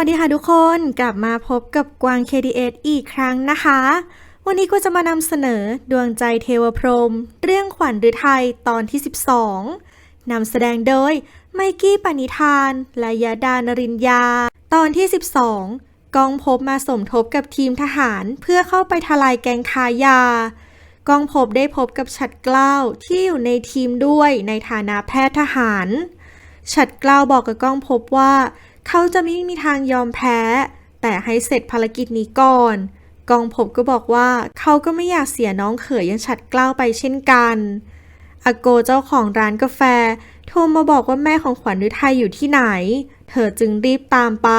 วัสดีค่ะทุกคนกลับมาพบกับกวาง KDS อีกครั้งนะคะ วันนี้ก็จะมานำเสนอดวงใจเทวพรหมเรื่องขวัญฤทัยตอนที่ 12นำแสดงโดยไมกี้ปณิธาน และยาดานรินยา ตอนที่ 12 กองพบมาสมทบกับทีมทหารเพื่อเข้าไปทลายแกงคายา กองพบได้พบกับฉัดเกล้าที่อยู่ในทีมด้วยในฐานะแพทย์ทหาร ฉัดเกล้าบอกกับกองพบว่า เขาจะไม่มีทางยอมแพ้ แต่ให้เสร็จภารกิจนี้ก่อน กองพบก็บอกว่าเขาก็ไม่อยากเสียน้องเขยยังฉัดเกล้าไปเช่นกันอาโกเจ้าของร้านกาแฟ โทรมาบอกว่าแม่ของขวัญฤทัยอยู่ที่ไหน เธอจึงรีบตามไป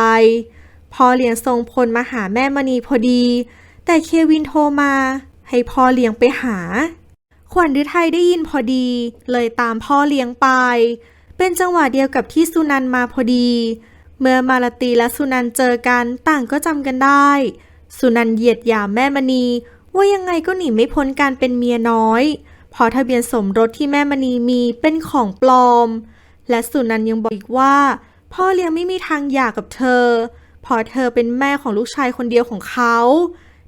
พอเลี้ยงทรงพลมาหาแม่มณีพอดี แต่เควินโทรมา ให้พ่อเลี้ยงไปหา ขวัญฤทัยได้ยินพอดี เลยตามพ่อเลี้ยงไป เป็นจังหวะเดียวกับที่สุนันมาพอดี เมื่อมาลาตีและสุนันเจอกันต่างก็จำกันได้ สุนันเหยียดหยามแม่มณี ว่ายังไงก็หนีไม่พ้นการเป็นเมียน้อย เพราะทะเบียนสมรสที่แม่มณีมีเป็นของปลอม และสุนันยังบอกอีกว่า พ่อเลี้ยงไม่มีทางหย่ากับเธอเพราะเธอเป็นแม่ของลูกชายคนเดียวของเขา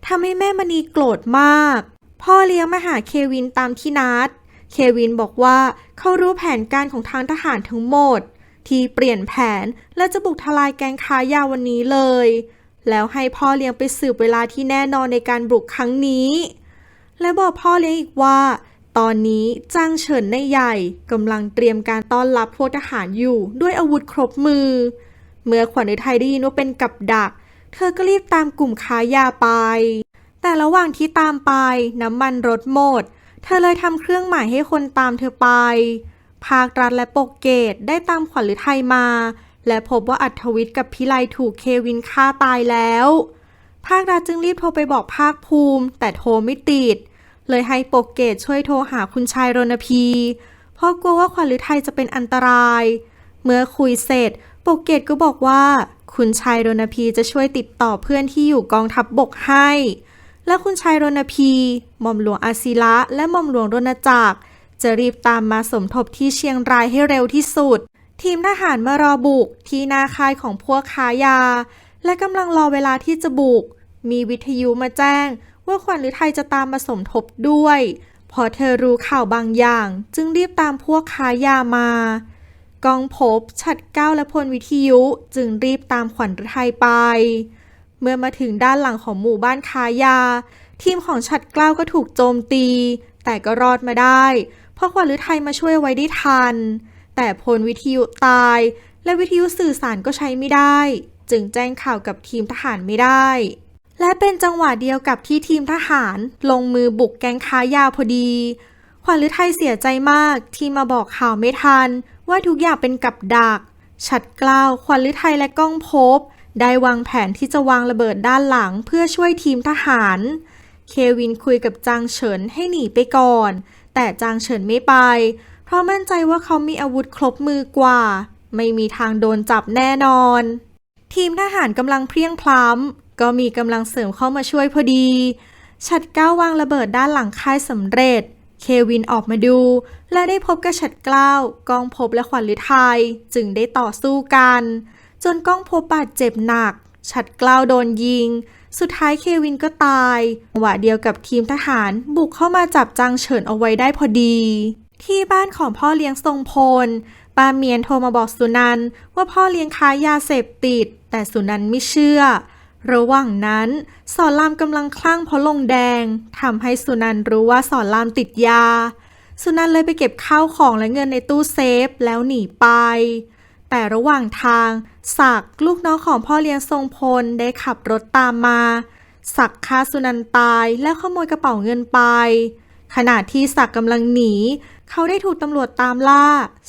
ทำให้แม่มณีโกรธมาก พ่อเลี้ยงมาหาเควินตามที่นัด เควินบอกว่าเขารู้แผนการของทางทหารทั้งหมด ที่เปลี่ยนแผนและจะบุกทลายแก๊งค้ายาวันนี้เลย แล้วให้พ่อเลี้ยงไปสืบเวลาที่แน่นอนในการบุกครั้งนี้ และบอกพ่อเลี้ยงอีกว่า ตอนนี้จ้างเฉินในใหญ่กำลังเตรียมการต้อนรับพวกทหารอยู่ด้วยอาวุธครบมือ เมื่อขวัญฤทัยได้ยินว่าเป็นกับดัก เธอก็รีบตามกลุ่มค้ายาไป แต่ระหว่างที่ตามไปน้ำมันรถหมด เธอเลยทำเครื่องหมายให้คนตามเธอไป ภาครัฐและปกเกตได้ตามขวัญฤทัยมา และพบว่าอัธวิทย์กับพิไลถูกเควินฆ่าตายแล้ว ภาครัฐจึงรีบโทรไปบอกภาคภูมิ แต่โทรไม่ติด เลยให้ปกเกตช่วยโทรหาคุณชายรณพีเพราะกลัวว่าขวัญฤทัยจะเป็นอันตราย เมื่อคุยเสร็จปกเกตก็บอกว่า คุณชายรณพีจะช่วยติดต่อเพื่อนที่อยู่กองทัพบบกให้ และคุณชายรณพีหม่อมหลวงอาศิระและหม่อมหลวงรณจักร จะรีบตามมาสมทบที่เชียงรายให้เร็วที่สุด ทีมทหารมารอบุกที่นาคายของพวกค้ายา และกำลังรอเวลาที่จะบุก มีวิทยุมาแจ้ง ว่าขวัญฤทัยจะตามมาสมทบด้วย พอเธอรู้ข่าวบางอย่าง จึงรีบตามพวกค้ายามากองพบฉัดเก้าและพลวิทยุ จึงรีบตามขวัญฤทัยไป เมื่อมาถึงด้านหลังของหมู่บ้านค้ายา ทีมของฉัดเกล้าก็ถูกโจมตี แต่ก็รอดมาได้เพราะขวัญฤทัยมาช่วยไว้ได้ทัน แต่พลวิทยุตาย และวิทยุสื่อสารก็ใช้ไม่ได้ จึงแจ้งข่าวกับทีมทหารไม่ได้ และเป็นจังหวะเดียวกับที่ทีมทหารลงมือบุกแก๊งค้ายาพอดี ขวัญฤทัยเสียใจมากที่มาบอกข่าวไม่ทัน ว่าทุกอย่างเป็นกับดัก ฉัดกล้าวขวัญฤทัยและก้องพบ ได้วางแผนที่จะวางระเบิดด้านหลังเพื่อช่วยทีมทหาร เควินคุยกับจางเฉินให้หนีไปก่อน แต่จางเฉินไม่ไป เพราะมั่นใจว่าเขามีอาวุธครบมือกว่า ไม่มีทางโดนจับแน่นอน ทีมทหารกำลังเพียงพล้ำก็มีกำลังเสริมเข้ามาช่วยพอดี ฉัดเก้าวางระเบิดด้านหลังค่ายสำเร็จ เควินออกมาดู และได้พบกับฉัดเกล้าวกองพบและขวัญฤทัยจึงได้ต่อสู้กัน จนกองพบบาดเจ็บหนัก ฉัดเกล้าวโดนยิง สุดท้ายเควินก็ตายจังหวะเดียวกับทีมทหารบุกเข้ามาจับจางเฉินเอาไว้ได้พอดี ที่บ้านของพ่อเลี้ยงทรงพลป้าเมียนโทรมาบอกสุนันว่าพ่อเลี้ยงค้ายาเสพติด แต่สุนันไม่เชื่อ ระหว่างนั้น สอนรามกำลังคลั่งเพราะลงแดงทำให้สุนันรู้ว่าสอนรามติดยา สุนันเลยไปเก็บข้าวของและเงินในตู้เซฟแล้วหนีไป แต่ระหว่างทาง ศักลูกน้องของพ่อเลี้ยงทรงพลได้ขับรถตามมา ศักฆ่าสุนันตายแล้วขโมยกระเป๋าเงินไป ขณะที่ศักกำลังหนี เขาได้ถูกตำรวจตามล่า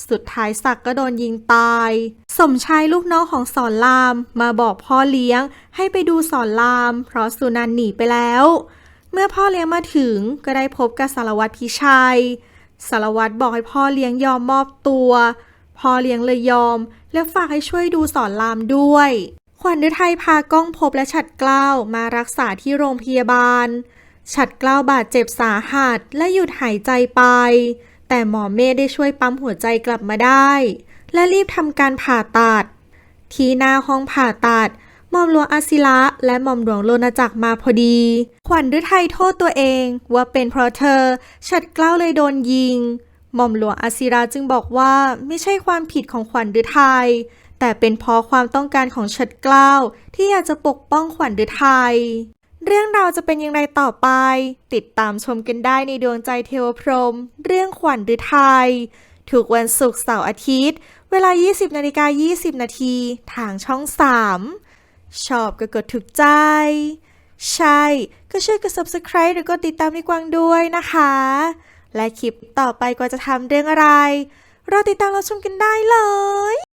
สุดท้ายศักก็โดนยิงตาย สมชายลูกน้องของสอนรามมาบอกพ่อเลี้ยงให้ไปดูสอนราม เพราะสุนันหนีไปแล้ว เมื่อพ่อเลี้ยงมาถึงก็ได้พบกับสารวัตรพิชัย สารวัตรบอกให้พ่อเลี้ยงยอมมอบตัว พ่อเลี้ยงเลยยอม และฝากให้ช่วยดูสอนรามด้วย ขวัญฤทัยพาก้องพบและฉัดเกล้าวมารักษาที่โรงพยาบาล ฉัดเกล้าวบาดเจ็บสาหัสและหยุดหายใจไป แต่หมอเมธได้ช่วยปั๊มหัวใจกลับมาได้ และรีบทำการผ่าตัด ที่หน้าห้องผ่าตัดหม่อมหลวงอาศิระและหม่อมหลวงโลนาจักรมาพอดี ขวัญฤทัยโทษตัวเองว่าเป็นเพราะเธอ ฉัดเกล้าเลยโดนยิง หม่อมหลวงอาศิระจึงบอกว่าไม่ใช่ความผิดของขวัญฤทัยแต่เป็นเพราะความต้องการของฉัดเกล้าที่อยากจะปกป้องขวัญฤทัยเรื่องราวจะเป็นอย่างไรต่อไป ติดตามชมกันได้ในดวงใจเทวพรหมเรื่องขวัญฤทัยทุกวันศุกร์เสาร์อาทิตย์ เวลา 20นาฬิกา20 นาทีทางช่อง 3 ชอบก็กดถูกใจ ใช่ ก็ช่วยกด subscribe หรือกดติดตามให้กวางด้วยนะคะ และคลิปต่อไปกว่าจะทำเรื่องอะไรเราติดตามเราชมกันได้เลย